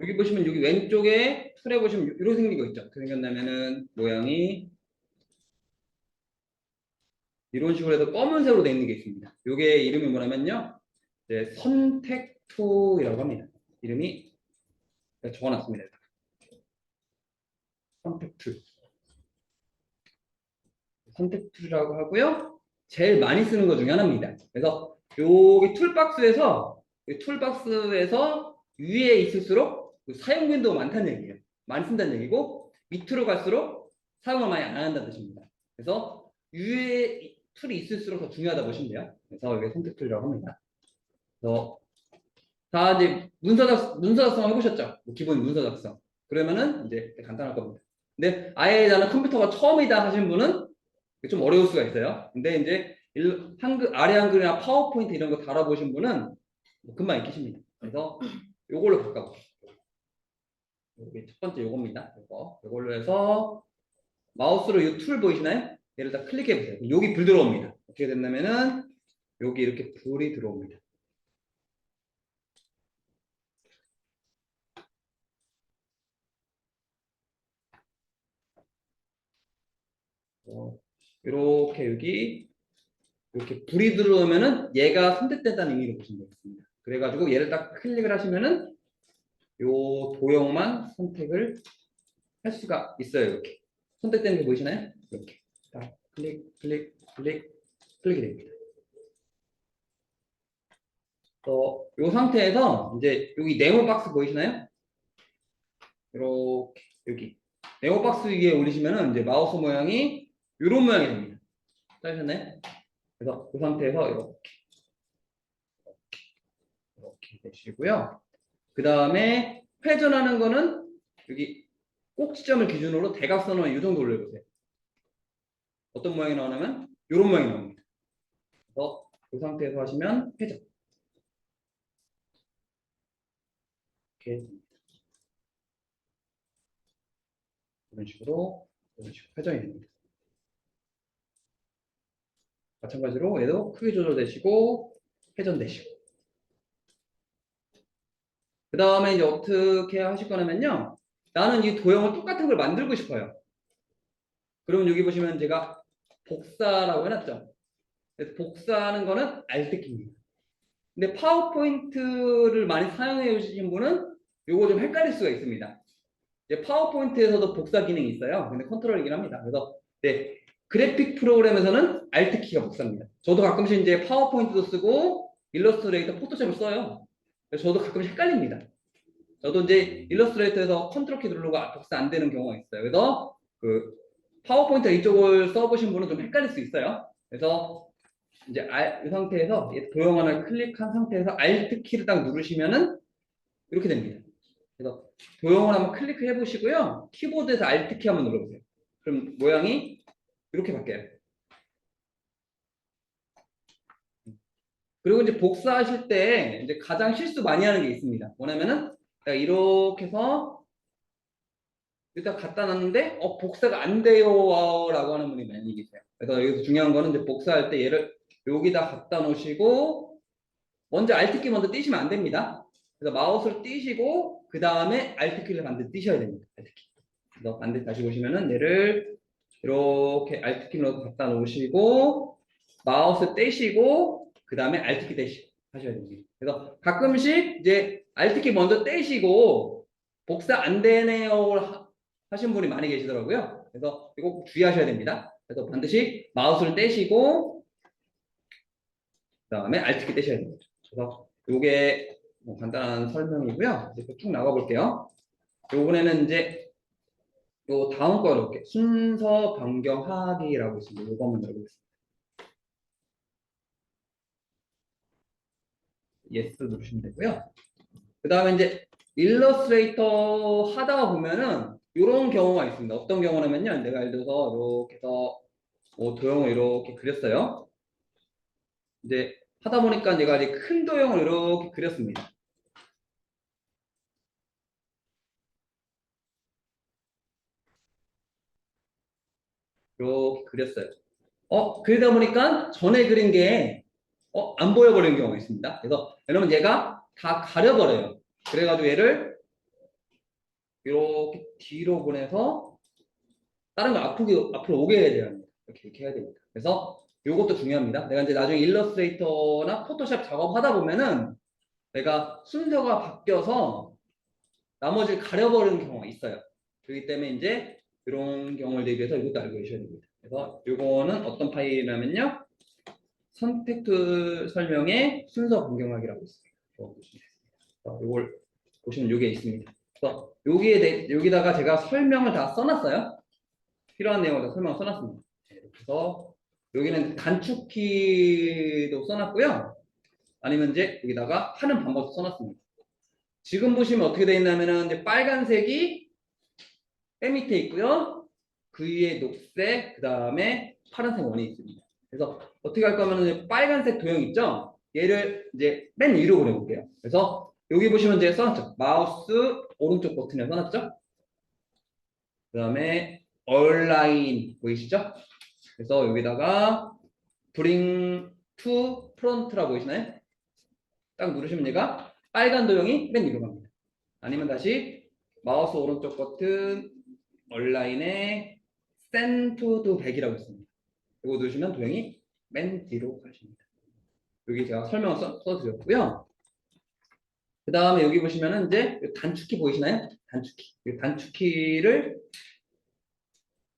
여기 보시면 여기 왼쪽에 툴에 보시면 이렇게 생긴 거 있죠. 어떻게 생겼냐면은 모양이 이런 식으로 해서 검은색으로 되어 있는 게 있습니다. 이게 이름이 뭐냐면요. 이제 선택 툴이라고 합니다. 이름이 적어놨습니다. 선택 툴. 선택 툴이라고 하고요. 제일 많이 쓰는 것 중에 하나입니다. 그래서 여기 툴박스에서 이 툴박스에서 위에 있을수록 그 사용 빈도가 많다는 얘기예요. 많이 쓴다는 얘기고 밑으로 갈수록 사용을 많이 안 한다는 뜻입니다. 그래서 이 툴이 있을수록 더 중요하다 보시면 돼요. 그래서 이게 선택 툴이라고 합니다. 그래서 다 이제 문서 작 문서 작성 해보셨죠? 뭐 기본 문서 작성. 그러면은 이제 간단할 겁니다. 근데 아예 나는 컴퓨터가 처음이다 하신 분은 좀 어려울 수가 있어요. 근데 이제 일- 한글 아래 한글이나 파워포인트 이런 거 달아보신 분은 뭐 금방 익히십니다. 그래서 요걸로 바꿔볼게요. 여기 첫 번째 요겁니다. 요거 요걸로 해서 마우스로 이 툴 보이시나요? 얘를 다 클릭해 보세요. 여기 불 들어옵니다. 어떻게 됐냐면은 여기 이렇게 불이 들어옵니다. 어, 이렇게 여기 이렇게 불이 들어오면은 얘가 선택됐다는 의미로 보시면 되겠습니다. 그래가지고 얘를 딱 클릭을 하시면은 요 도형만 선택을 할 수가 있어요. 이렇게 선택되는 게 보이시나요? 이렇게 딱 클릭 클릭 클릭 클릭이 됩니다. 또, 요 상태에서 이제 여기 네모 박스 보이시나요? 이렇게 여기 네모 박스 위에 올리시면은 이제 마우스 모양이 이런 모양이 됩니다. 짜셨나요? 그래서 그 상태에서 이렇게 이렇게 되시고요. 그 다음에 회전하는 거는 여기 꼭지점을 기준으로 대각선을 이 정도 올려보세요. 어떤 모양이 나오냐면 이런 모양이 나옵니다. 그래서 그 상태에서 하시면 회전. 이렇게 이런 식으로 이런 식으로 회전이 됩니다. 마찬가지로 얘도 크기 조절되시고 회전되시고 그 다음에 이제 어떻게 하실 거냐면요. 나는 이 도형을 똑같은 걸 만들고 싶어요. 그러면 여기 보시면 제가 복사라고 해놨죠. 그래서 복사하는 거는 Alt 키입니다. 근데 파워포인트를 많이 사용해 주신 분은 요거 좀 헷갈릴 수가 있습니다. 이제 파워포인트에서도 복사 기능이 있어요. 근데 컨트롤이긴 합니다. 그래서 네, 그래픽 프로그램에서는 Alt 키가 복사입니다. 저도 가끔씩 이제 파워포인트도 쓰고 일러스트레이터, 포토샵을 써요. 저도 가끔씩 헷갈립니다. 저도 이제 일러스트레이터에서 컨트롤 키 누르고 복사 안 되는 경우가 있어요. 그래서 그 파워포인트 이쪽을 써보신 분은 좀 헷갈릴 수 있어요. 그래서 이제 알- 이 상태에서 이 도형안을 클릭한 상태에서 Alt 키를 딱 누르시면은 이렇게 됩니다. 그래서 도형을 한번 클릭해 보시고요. 키보드에서 Alt 키 한번 눌러보세요. 그럼 모양이 이렇게 바뀌어요. 그리고 이제 복사하실 때 이제 가장 실수 많이 하는 게 있습니다. 뭐냐면은 이렇게 해서 일단 갖다 놨는데 어 복사가 안 돼요라고 하는 분이 많이 계세요. 그래서 여기서 중요한 거는 이제 복사할 때 얘를 여기다 갖다 놓으시고 먼저 Alt 키 먼저 띄시면 안 됩니다. 그래서 마우스를 띄시고 그 다음에 Alt 키를 반드시 띄셔야 됩니다. Alt 키. 그래서 반드시 다시 보시면은 얘를 이렇게 Alt 키로 갖다 놓으시고 마우스 떼시고 그 다음에 Alt 키 떼시 하셔야 됩니다. 그래서 가끔씩 이제 Alt 키 먼저 떼시고 복사 안 되네요 하- 하신 분이 많이 계시더라고요. 그래서 이거 꼭 주의하셔야 됩니다. 그래서 반드시 마우스를 떼시고 그 다음에 Alt 키 떼셔야 됩니다. 그래서 이게 뭐 간단한 설명이고요. 이제 쭉 나가 볼게요. 요번에는 이제 요 다음 거 이렇게 순서 변경하기라고 있습니다. 요거 한번 들어보겠습니다. 예스 누르시면 되고요. 그 다음에 이제 일러스트레이터 하다가 보면은 이런 경우가 있습니다. 어떤 경우냐면요. 내가 예를 들어서 이렇게 해서 뭐 도형을 이렇게 그렸어요. 이제 하다 보니까 내가 이제 큰 도형을 이렇게 그렸습니다. 이렇게 그렸어요. 어, 그러다 보니까 전에 그린 게, 어, 안 보여버리는 경우가 있습니다. 그래서, 왜냐면 얘가 다 가려버려요. 그래가지고 얘를 이렇게 뒤로 보내서 다른 거 앞으로, 앞으로 오게 해야 돼요. 이렇게, 이렇게 해야 됩니다. 그래서 이것도 중요합니다. 내가 이제 나중에 일러스트레이터나 포토샵 작업하다 보면은 내가 순서가 바뀌어서 나머지를 가려버리는 경우가 있어요. 그렇기 때문에 이제 이런 경우를 대비해서 이것도 알고 계셔야 됩니다. 그래서 이거는 어떤 파일이냐면요. 선택 툴 설명에 순서 변경하기라고 있습니다. 이거 보시면 됩니다. 이걸 보시면 이게 있습니다. 여기에 대, 여기다가 제가 설명을 다 써놨어요. 필요한 내용을 다 설명 써놨습니다. 네, 그래서 여기는 단축키도 써놨고요. 아니면 이제 여기다가 하는 방법도 써놨습니다. 지금 보시면 어떻게 되어 있냐면은 이제 빨간색이 맨 밑에 있고요. 그 위에 녹색, 그 다음에 파란색 원이 있습니다. 그래서 어떻게 할 거면은 빨간색 도형 있죠? 얘를 이제 맨 위로 보내볼게요. 그래서 여기 보시면 이제 써놨죠. 마우스 오른쪽 버튼에 써놨죠? 그 다음에 얼라인 보이시죠? 그래서 여기다가 bring to front라고 보이시나요? 딱 누르시면 얘가 빨간 도형이 맨 위로 갑니다. 아니면 다시 마우스 오른쪽 버튼 얼라인에 the back이라고 있습니다. 이거 누르시면 도형이 맨 뒤로 가십니다. 여기 제가 설명을 써, 써드렸고요. 그 다음에 여기 보시면은 이제 단축키 보이시나요? 단축키. 이 단축키를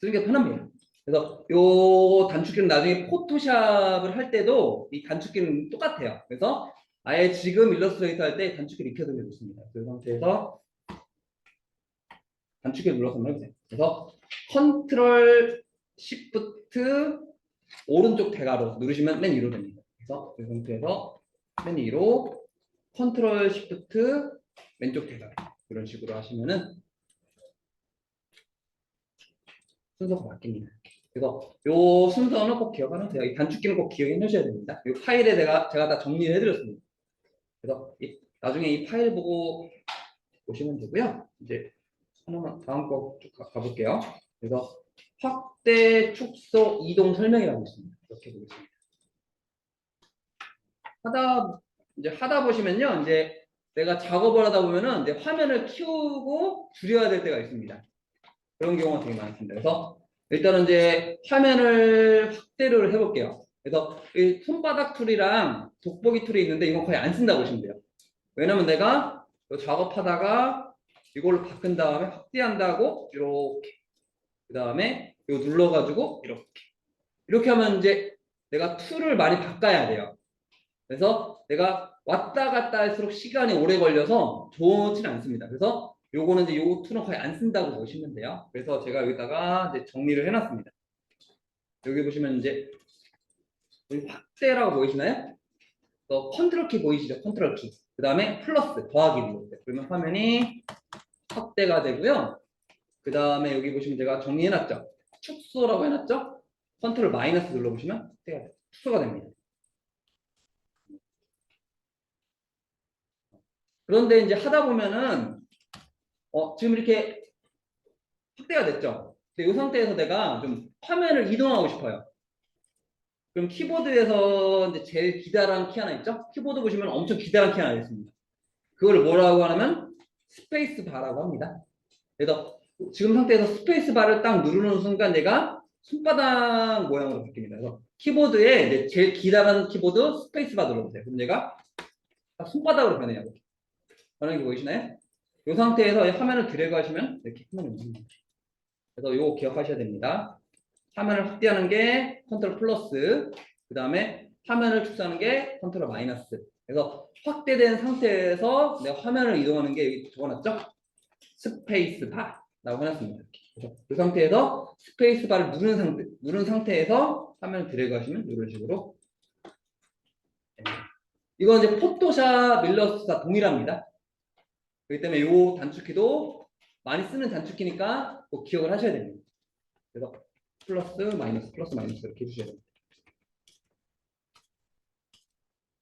쓰는 게 편합니다. 그래서 요 단축키는 나중에 포토샵을 할 때도 이 단축키는 똑같아요. 그래서 아예 지금 일러스트레이터 할 때 단축키를 익혀두면 좋습니다. 그 상태에서 단축키를 눌러서 한번 해보세요. 그래서 컨트롤 시프트 오른쪽 대괄호 누르시면 맨 위로 됩니다. 그래서 이 상태에서 맨 위로 컨트롤 시프트 왼쪽 대괄호 이런 식으로 하시면은 순서가 바뀝니다. 그래서 요 순서는 꼭 기억하면 돼요. 이 단축키는 꼭 기억해 놓으셔야 됩니다. 이 파일에 내가 제가 다 정리를 해드렸습니다. 그래서 이- 나중에 이 파일 보고 보시면 되고요. 이제 하나만 다음 거 쭉 가볼게요. 그래서 확대, 축소, 이동 설명이라고 있습니다. 이렇게 보겠습니다. 하다 이제 하다 보시면요, 이제 내가 작업을 하다 보면은 이제 화면을 키우고 줄여야 될 때가 있습니다. 그런 경우가 되게 많습니다. 그래서 일단은 이제 화면을 확대를 해볼게요. 그래서 이 손바닥 툴이랑 돋보기 툴이 있는데 이건 거의 안 쓴다고 보시면 돼요. 왜냐면 내가 이 작업하다가 이걸로 바꾼 다음에 확대한다고 이렇게 그 다음에 이거 눌러가지고 이렇게 이렇게 하면 이제 내가 툴을 많이 바꿔야 돼요. 그래서 내가 왔다 갔다 할수록 시간이 오래 걸려서 좋지는 않습니다. 그래서 요거는 이제 요 툴은 거의 안 쓴다고 보시면 돼요. 그래서 제가 여기다가 이제 정리를 해놨습니다. 여기 보시면 이제 확대라고 보이시나요? 또 컨트롤 키 보이시죠? 컨트롤 키. 그 다음에 플러스 더하기 눌러요. 그러면 화면이 확대가 되고요. 그 다음에 여기 보시면 제가 정리해놨죠. 축소라고 해놨죠. 컨트롤 마이너스 눌러보시면. 축소가 됩니다. 그런데 이제 하다 보면은 어, 지금 이렇게 확대가 됐죠. 근데 이 상태에서 내가 좀 화면을 이동하고 싶어요. 그럼 키보드에서 이제 제일 기다란 키 하나 있죠? 키보드 보시면 엄청 기다란 키 하나 있습니다. 그걸 뭐라고 하냐면 스페이스 바라고 합니다. 그래서 지금 상태에서 스페이스 바를 딱 누르는 순간 얘가 손바닥 모양으로 바뀝니다. 그래서 키보드에 이제 제일 기다란 키보드 스페이스 바 눌러보세요. 그럼 딱 손바닥으로 변해요. 변하는 게 보이시나요? 이 상태에서 화면을 들어가시면 이렇게 화면이 움직입니다. 그래서 이거 기억하셔야 됩니다. 화면을 확대하는 게 컨트롤 플러스, 그 다음에 화면을 축소하는 게 컨트롤 마이너스. 그래서 확대된 상태에서 내가 화면을 이동하는 게 여기 적어놨죠? 스페이스 바 그래서 이 상태에서 스페이스 바를 누른 상태, 누른 상태에서 화면을 들어가시면 이런 식으로 됩니다. 이건 이제 포토샵 일러스트가 동일합니다. 그렇기 때문에 이 단축키도 많이 쓰는 단축키니까 꼭 기억을 하셔야 됩니다. 그래서 플러스 마이너스 플러스 마이너스 이렇게 해주셔야 됩니다.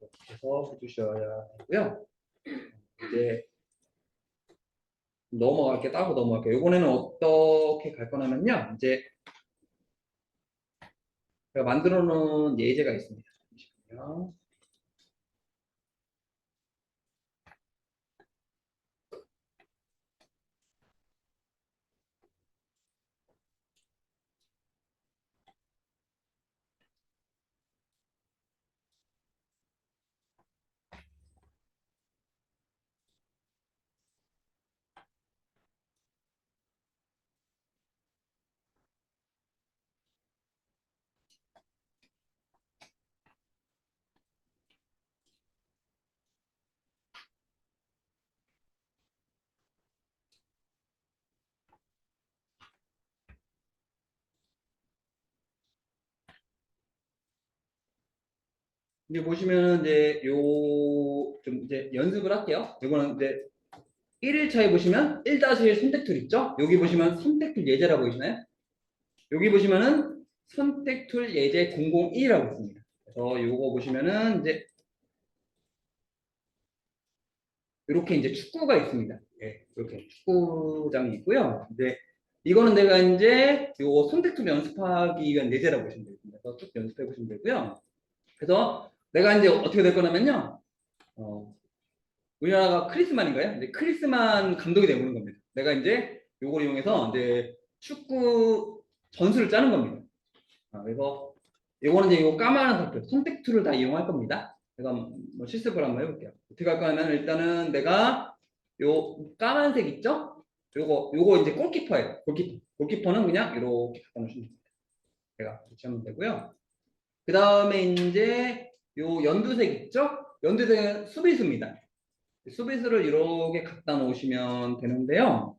이렇게 해서 해주셔야 되고요. 이제 넘어갈게 따고 넘어갈게요. 이번에는 어떻게 갈 거냐면요. 이제 제가 만들어 놓은 예제가 있습니다. 잠시만요. 이제 보시면 이제 요 좀 이제 연습을 할게요. 이거는 이제 1일차에 보시면 1-1 선택툴 있죠? 여기 보시면 선택툴 예제라고 보이시나요? 여기 보시면은 선택툴 예제 001이라고 있습니다. 그래서 요거 보시면은 이제 이렇게 이제 축구가 있습니다. 예, 이렇게 축구장이 있고요. 이제 이거는 내가 이제 요 선택툴 연습하기 위한 예제라고 보시면 됩니다. 그래서 쭉 연습해 보시면 되고요. 그래서 내가 이제 어떻게 될 거냐면요. 어, 우리나라가 크리스만인가요? 이제 크리스만 감독이 되는 겁니다. 내가 이제 요걸 이용해서 이제 축구 전술을 짜는 겁니다. 아, 그래서 요거는 이제 요 까마한 선택, 선택 툴을 다 이용할 겁니다. 제가 뭐 실습을 한번 해볼게요. 어떻게 할 거냐면 일단은 내가 요 까만색 있죠? 요거 요거 이제 골키퍼예요. 골키퍼. 골키퍼는 그냥 이렇게 갖다 놓으시면 됩니다. 제가 배치하면 되고요. 그 다음에 이제 요 연두색 있죠? 연두색은 수비수입니다. 수비수를 이렇게 갖다 놓으시면 되는데요.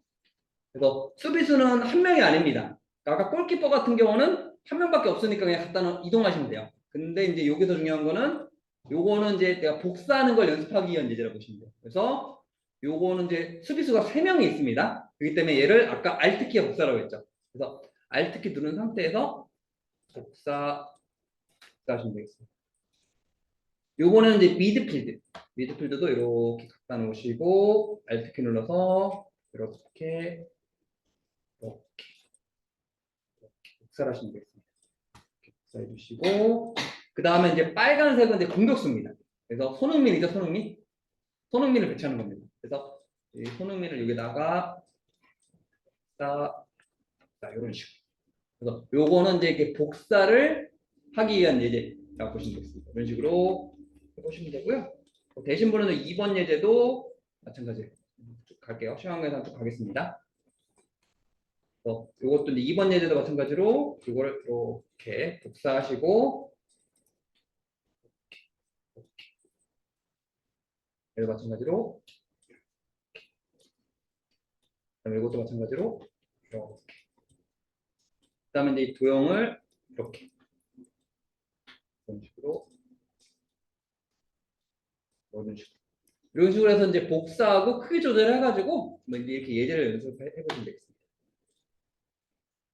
그래서 수비수는 한 명이 아닙니다. 그러니까 아까 골키퍼 같은 경우는 한 명밖에 없으니까 그냥 갖다 놓 이동하시면 돼요. 근데 이제 여기서 중요한 거는 요거는 이제 내가 복사하는 걸 연습하기 위한 예제라고 보시면 돼요. 그래서 요거는 이제 수비수가 세 명이 있습니다. 그렇기 때문에 얘를 아까 Alt키가 복사라고 했죠. 그래서 Alt키 누른 상태에서 복사 하시면 되겠습니다. 요거는 이제 미드필드. 미드필드도 이렇게 갖다 놓으시고 Alt키 눌러서 이렇게 이렇게 이렇게 복사를 하시면 되겠습니다. 복사해 주시고 그 다음에 이제 빨간색은 이제 공격수입니다. 그래서 손흥민이죠, 손흥민. 손흥민을 배치하는 겁니다. 그래서 이 손흥민을 여기다가 자, 자 이런 식으로. 그래서 요거는 이제 이렇게 복사를 하기 위한 예제라고 보시면 되겠습니다. 이런 식으로 해 보시면 되고요. 대신 보는 2번 예제도 마찬가지로 쭉 갈게요. 시황에서 쭉 가겠습니다. 어, 이것도 이제 2번 예제도 마찬가지로 이거를 이렇게 복사하시고 얘도 마찬가지로 그다음에 이것도 마찬가지로 이렇게 그다음에 이제 이 도형을 이렇게 이런 식으로 이런 식으로 해서 이제 복사하고 크기 조절해가지고 뭐 이렇게 예제를 연습해 보시면 되겠습니다.